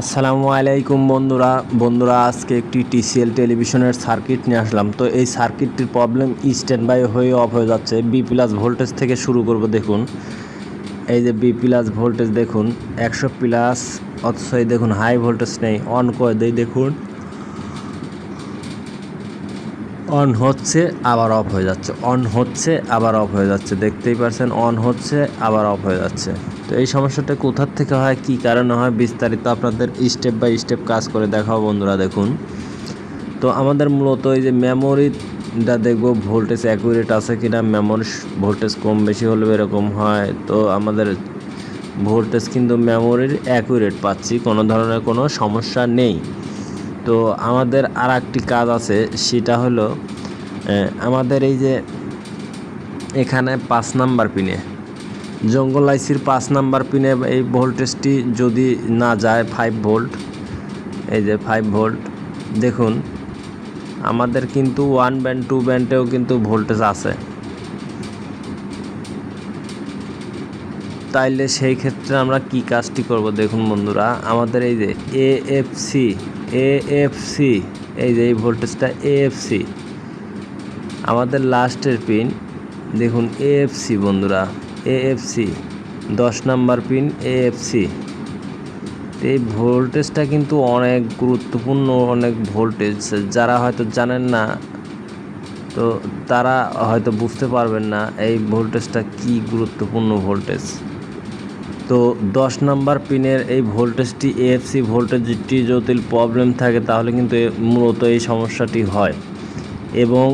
আসসালামু আলাইকুম বন্ধুরা। বন্ধুরা, আজকে একটি টিসিএল টেলিভিশনের সার্কিট নিয়ে আসলাম। তো এই সার্কিটটির প্রবলেম স্ট্যান্ড বাই হয়ে অফ হয়ে যাচ্ছে। বি প্লাস ভোল্টেজ থেকে শুরু করব, দেখুন। এই যে বি প্লাস ভোল্টেজ দেখুন। একশো প্লাস অথচ এই দেখুন হাই ভোল্টেজ নেই। অন করে দেই, দেখুন। অন হচ্ছে, আবার অফ হয়ে যাচ্ছে। অন হচ্ছে, আবার অফ হয়ে যাচ্ছে। দেখতেই পারছেন অন হচ্ছে, আবার অফ হয়ে যাচ্ছে। এই সমস্যাটা কোথার থেকে হয়, কী কারণে হয়, বিস্তারিত আপনাদের স্টেপ বাই স্টেপ কাজ করে দেখাও বন্ধুরা, দেখুন। তো আমাদের মূলত এই যে মেমোরিটা দেখব ভোল্টেজ অ্যাকুরেট আছে কি না মেমোরি ভোল্টেজ কম বেশি হলে এরকম হয়, তো আমাদের ভোল্টেজ কিন্তু মেমোরির অ্যাকুরেট পাচ্ছি, কোনো ধরনের কোনো সমস্যা নেই। তো আমাদের আর একটি কাজ আছে, সেটা হলো আমাদের এই যে এখানে পাঁচ নাম্বার পিনে জঙ্গল আইসির পাঁচ নাম্বার পিনে এই ভোল্টেজটি যদি না যায় ফাইভ ভোল্ট এই যে ফাইভ ভোল্ট দেখুন, আমাদের কিন্তু ওয়ান ব্যান্ড টু ব্যান্ডেও কিন্তু ভোল্টেজ আছে। তাইলে সেই ক্ষেত্রে আমরা কি কাজটি করব দেখুন বন্ধুরা, আমাদের এই যে এএফসি এএফসি এই যে এই ভোল্টেজটা এএফসি আমাদের লাস্টের পিন দেখুন এএফসি বন্ধুরা। এএফসি, দশ নাম্বার পিন এএফসি। এই ভোল্টেজটা কিন্তু অনেক গুরুত্বপূর্ণ, অনেক ভোল্টেজ। যারা হয়তো জানেন না, তো তারা হয়তো বুঝতে পারবেন না এই ভোল্টেজটা কি গুরুত্বপূর্ণ ভোল্টেজ। তো দশ নাম্বার পিনের এই ভোল্টেজটি, এএফসি ভোল্টেজটি যদি প্রবলেম থাকে, তাহলে কিন্তু মূলত এই সমস্যাটি হয়। এবং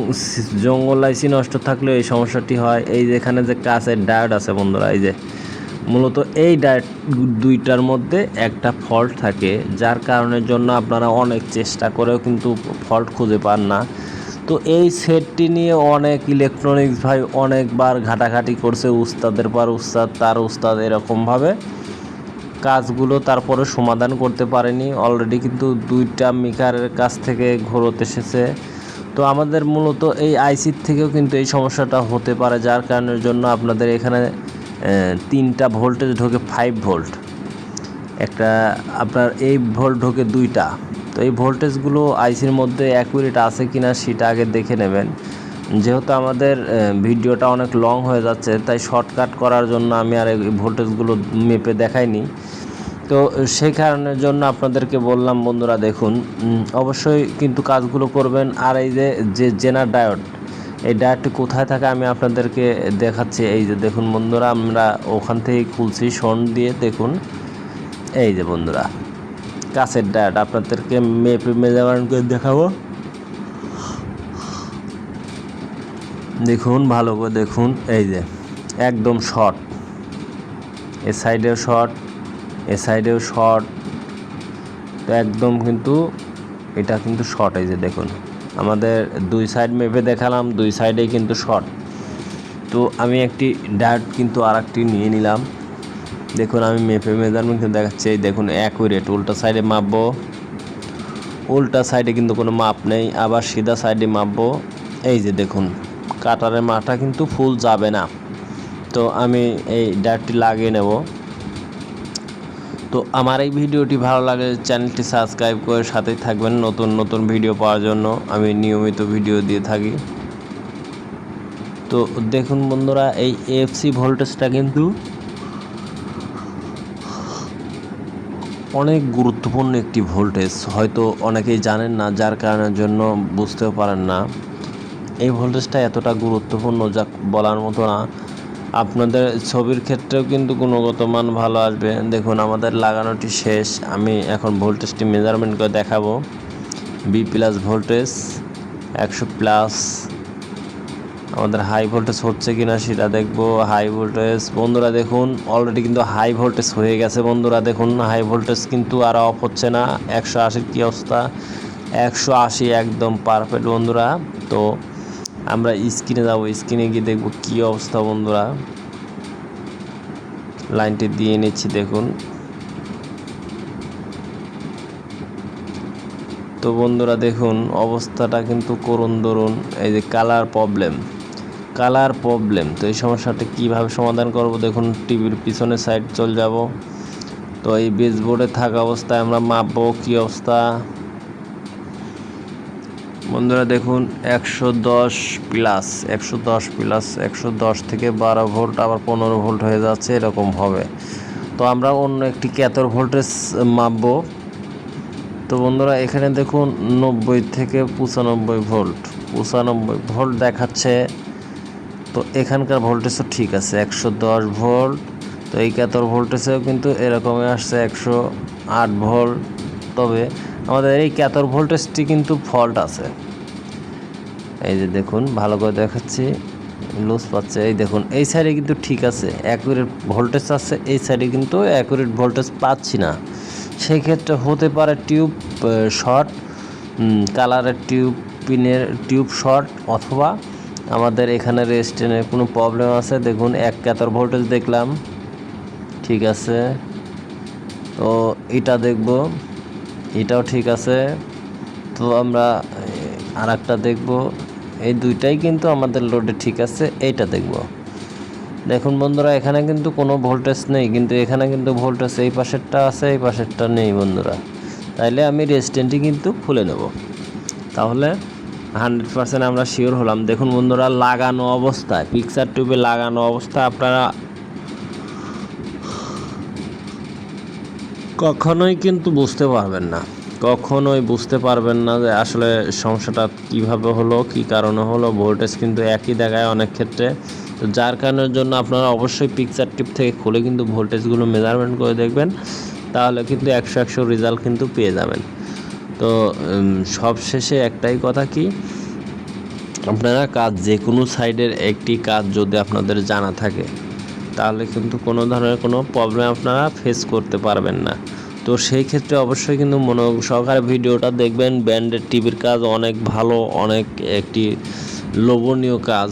জঙ্গল আইসি নষ্ট থাকলেও এই সমস্যাটি হয়। এই যেখানে যে কাছের ডায়োড আছে বন্ধুরা, এই যে মূলত এই ডায়োড দুইটার মধ্যে একটা ফল্ট থাকে, যার কারণের জন্য আপনারা অনেক চেষ্টা করেও কিন্তু ফল্ট খুঁজে পান না। তো এই সেটটি নিয়ে অনেক ইলেকট্রনিক্স ভাই অনেকবার ঘাটাঘাটি করছে, উস্তাদের পর উস্তাদ, তার উস্তাদ এরকমভাবে। কাজগুলো তারপরে সমাধান করতে পারেনি। অলরেডি কিন্তু দুইটা মিকারের কাছ থেকে ঘোরত এসেছে। তো আমাদের মূলত এই আইসির থেকেও কিন্তু এই সমস্যাটা হতে পারে, যার কারণের জন্য আপনাদের এখানে তিনটা ভোল্টেজ ঢোকে ফাইভ ভোল্ট একটা আপনার এই ভোল্ট ঢোকে দুইটা। তো এই ভোল্টেজগুলো আইসির মধ্যে অ্যাকুরেট আছে কি না সেটা আগে দেখে নেবেন। যেহেতু আমাদের ভিডিওটা অনেক লং হয়ে যাচ্ছে, তাই শর্টকাট করার জন্য আমি আর এই ভোল্টেজগুলো মেপে দেখাইনি। তো সেই কারণের জন্য আপনাদেরকে বললাম, বন্ধুরা দেখুন অবশ্যই কিন্তু কাজগুলো করবেন। আর এই যে যে জেনার ডায়োড, এই ডায়োডটি কোথায় থাকে আমি আপনাদেরকে দেখাচ্ছি। এই যে দেখুন বন্ধুরা, আমরা ওখান থেকেই খুলছি শন দিয়ে, দেখুন। এই যে বন্ধুরা, কাছের ডায়োড, আপনাদেরকে মেপে মেজারমেন্ট করে দেখাবো। দেখুন, ভালো করে দেখুন, এই যে, একদম শর্ট, এ সাইডেও শর্ট। এ সাইডেও শর্ট তো একদম কিন্তু এটা কিন্তু শর্ট এই যে দেখুন। আমাদের দুই সাইড মেপে দেখালাম, দুই সাইডেই কিন্তু শর্ট তো আমি একটি ডায়োড কিন্তু আর একটি নিয়ে নিলাম। দেখুন আমি মেপে মেজারমেন্ট কিন্তু দেখাচ্ছি। এই দেখুন রেট উল্টা সাইডে মাপবো। উল্টা সাইডে কিন্তু কোনো মাপ নেই। আবার সিধা সাইডে মাপবো। এই যে দেখুন, কাটারের মাটা কিন্তু ফুল যাবে না। তো আমি এই ডায়োডটি লাগিয়ে নেব। তো আমার এই ভিডিওটি ভালো লাগে চ্যানেলটি সাবস্ক্রাইব করে সাথেই থাকবেন নতুন নতুন ভিডিও পাওয়ার জন্য। আমি নিয়মিত ভিডিও দিয়ে থাকি। তো দেখুন বন্ধুরা, এই এফসি ভোল্টেজটা কিন্তু অনেক গুরুত্বপূর্ণ একটি ভোল্টেজ হয়তো অনেকেই জানেন না, যার কারণের জন্য বুঝতেও পারেন না। এই ভোল্টেজটা এতটা গুরুত্বপূর্ণ, যা বলার মতো না। আপনাদের ছবির ক্ষেত্রেও কিন্তু গুণগত মান ভালো আসবে। দেখুন, আমাদের লাগানোটি শেষ। আমি এখন ভোল্টেজটি মেজারমেন্ট করে দেখাবো। বি প্লাস ভোল্টেজ একশো প্লাস আমাদের হাই ভোল্টেজ হচ্ছে কি না সেটা দেখব। হাই ভোল্টেজ বন্ধুরা দেখুন অলরেডি কিন্তু হাই ভোল্টেজ হয়ে গেছে বন্ধুরা। দেখুন হাই ভোল্টেজ কিন্তু আর অফ হচ্ছে না। একশো আশির কী অবস্থা? একশো আশি একদম পারফেক্ট বন্ধুরা। তো আমরা স্ক্রিনে যাব, স্ক্রিনে গিয়ে দেখব কী অবস্থা বন্ধুরা। লাইনটি দিয়ে নিচ্ছি, দেখুন। তো বন্ধুরা, দেখুন, অবস্থাটা কিন্তু করুন, ধরুন, এই যে কালার প্রবলেম কালার প্রবলেম তো এই সমস্যাটা কীভাবে সমাধান করব? দেখুন, টিভির পিছনে সাইড চলে যাব। তো এই বেসবোর্ডে থাকা অবস্থায় আমরা মাপবো কী অবস্থা? বন্ধুরা দেখুন, একশো দশ প্লাস একশো দশ প্লাস একশো দশ থেকে বারো ভোল্ট আবার পনেরো ভোল্ট হয়ে যাচ্ছে, এরকম হবে। তো আমরা অন্য একটি ক্যাথর ভোল্টেজ মাপবো। তো বন্ধুরা, এখানে দেখুন, নব্বই থেকে পঁচানব্বই ভোল্ট পঁচানব্বই ভোল্ট দেখাচ্ছে। তো এখানকার ভোল্টেজও ঠিক আছে, একশো দশ ভোল্ট তো এই ক্যাথর ভোল্টেজেও কিন্তু এরকমই আসছে, একশো আট ভোল্ট তবে আমাদের এই ক্যাথর ভোল্টেজটি কিন্তু ফল্ট আছে। এই যে দেখুন, ভালো করে দেখাচ্ছি লুজ পাচ্ছে। এই দেখুন, এই সাইডে কিন্তু ঠিক আছে অ্যাকুরেট ভোল্টেজ আছে, এই সাইডে কিন্তু অ্যাকুরেট ভোল্টেজ পাচ্ছি না। সেই ক্ষেত্রে হতে পারে টিউব শর্ট কালারের টিউব পিনের টিউব শর্ট অথবা আমাদের এখানে রেস্টেনের কোনো প্রবলেম আছে। দেখুন, এক ক্যাথর ভোল্টেজ দেখলাম, ঠিক আছে। তো এটা দেখব। এটাও ঠিক আছে। তো আমরা আর একটা দেখব। এই দুইটাই কিন্তু আমাদের লোডে ঠিক আছে, এইটা দেখব। দেখুন বন্ধুরা, এখানে কিন্তু কোনো ভোল্টেজ নেই, কিন্তু এখানে কিন্তু ভোল্টেজ এই পাশেরটা আছে, এই পাশেরটা নেই বন্ধুরা। তাইলে আমি রেজিস্ট্যান্টটি কিন্তু খুলে নেব। তাহলে হান্ড্রেড পার্সেন্ট আমরা শিওর হলাম। দেখুন বন্ধুরা, লাগানো অবস্থায় পিকচার টিউবে লাগানো অবস্থায় আপনারা কখনোই কিন্তু বুঝতে পারবেন না। কখনোই বুঝতে পারবেন না যে আসলে সমস্যাটা কীভাবে হলো, কি কারণে হলো ভোল্টেজ কিন্তু একই দেখায় অনেক ক্ষেত্রে। তো যার কারণের জন্য আপনারা অবশ্যই পিকচার টিপ থেকে খুলে কিন্তু ভোল্টেজগুলো মেজারমেন্ট করে দেখবেন, তাহলে কিন্তু একশো একশো রেজাল্ট কিন্তু পেয়ে যাবেন। তো সব শেষে একটাই কথা কি, আপনারা কাজ যে কোনো সাইডের একটি কাজ যদি আপনাদের জানা থাকে তাহলে কিন্তু কোনো ধরনের কোনো প্রবলেম আপনারা ফেস করতে পারবেন না। তো সেই ক্ষেত্রে অবশ্যই কিন্তু মনোযোগ সহকারে ভিডিওটা দেখবেন। ব্যান্ডের টিভির কাজ অনেক ভালো, অনেক একটি লোভনীয় কাজ।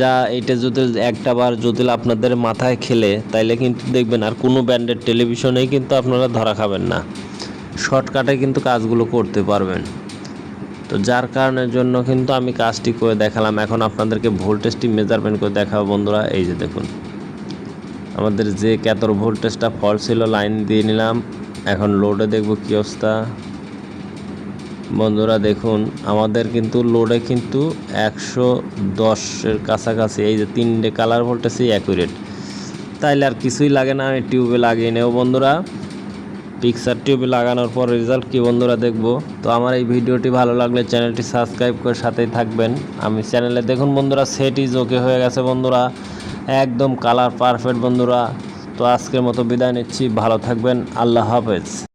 যা এটা যদি একটা বার যদি আপনাদের মাথায় খেলে, তাইলে কিন্তু দেখবেন আর কোনো ব্যান্ডের টেলিভিশনেই কিন্তু আপনারা ধরা খাবেন না। শর্টকাটে কিন্তু কাজগুলো করতে পারবেন। তো যার কারণের জন্য কিন্তু আমি কাজটি করে দেখালাম। এখন আপনাদেরকে ভোল্টেজটি মেজারমেন্ট করে দেখাবো বন্ধুরা। এই যে দেখুন। আমাদের যে ক্যাতর ভোল্টেজটা ফল ছিল লাইন দিয়ে নিলাম। এখন লোডে দেখব কী অবস্থা। বন্ধুরা, দেখুন, আমাদের কিন্তু লোডে কিন্তু একশো দশের কাছাকাছি, এই যে তিনটে কালার ভোল্টেজই অ্যাকুরেট তাইলে আর কিছুই লাগে না, আমি টিউবে লাগিয়ে নেব বন্ধুরা। পিকচার টিউবে লাগানোর পর রেজাল্ট কি বন্ধুরা দেখব। তো আমার এই ভিডিওটি ভালো লাগলে চ্যানেলটি সাবস্ক্রাইব করে সাথেই থাকবেন। আমি চ্যানেলে দেখুন বন্ধুরা সেট ইজ ওকে হয়ে গেছে বন্ধুরা। একদম কালার পারফেক্ট বন্ধুরা। তো আজকের মতো বিদায় নিচ্ছি। ভালো থাকবেন। আল্লাহ হাফেজ।